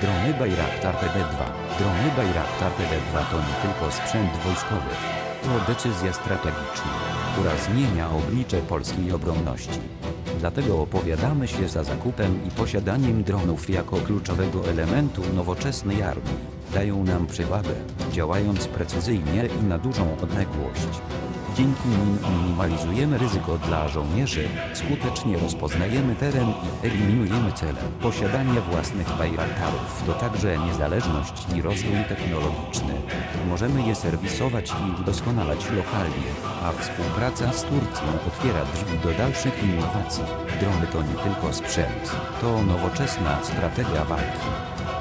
Drony Bayraktar TB2 Drony Bayraktar TB2 to nie tylko sprzęt wojskowy. To decyzja strategiczna, która zmienia oblicze polskiej obronności. Dlatego opowiadamy się za zakupem i posiadaniem dronów jako kluczowego elementu nowoczesnej armii. Dają nam przewagę, działając precyzyjnie i na dużą odległość. Dzięki nim minimalizujemy ryzyko dla żołnierzy, skutecznie rozpoznajemy teren i eliminujemy cele. Posiadanie własnych Bayraktarów to także niezależność i rozwój technologiczny. Możemy je serwisować i udoskonalać lokalnie, a współpraca z Turcją otwiera drzwi do dalszych innowacji. Drony to nie tylko sprzęt, to nowoczesna strategia walki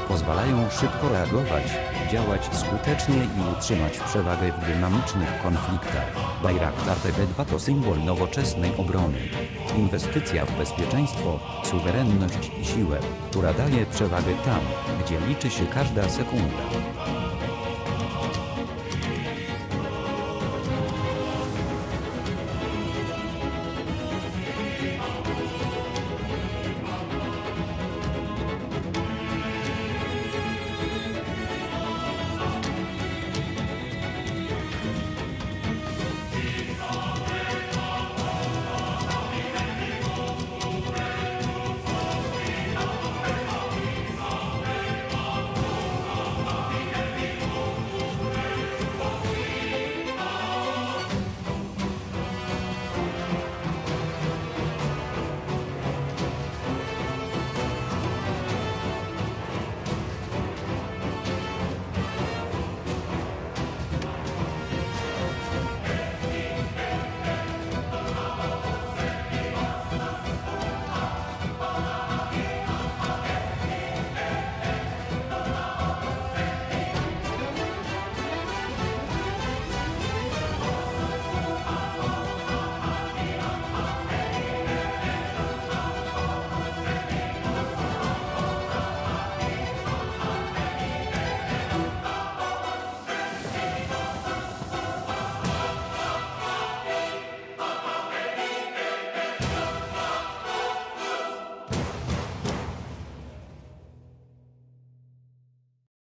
pozwalają szybko reagować, działać skutecznie i utrzymać przewagę w dynamicznych konfliktach. Bayraktar TB2 to symbol nowoczesnej obrony. Inwestycja w bezpieczeństwo, suwerenność i siłę, która daje przewagę tam, gdzie liczy się każda sekunda.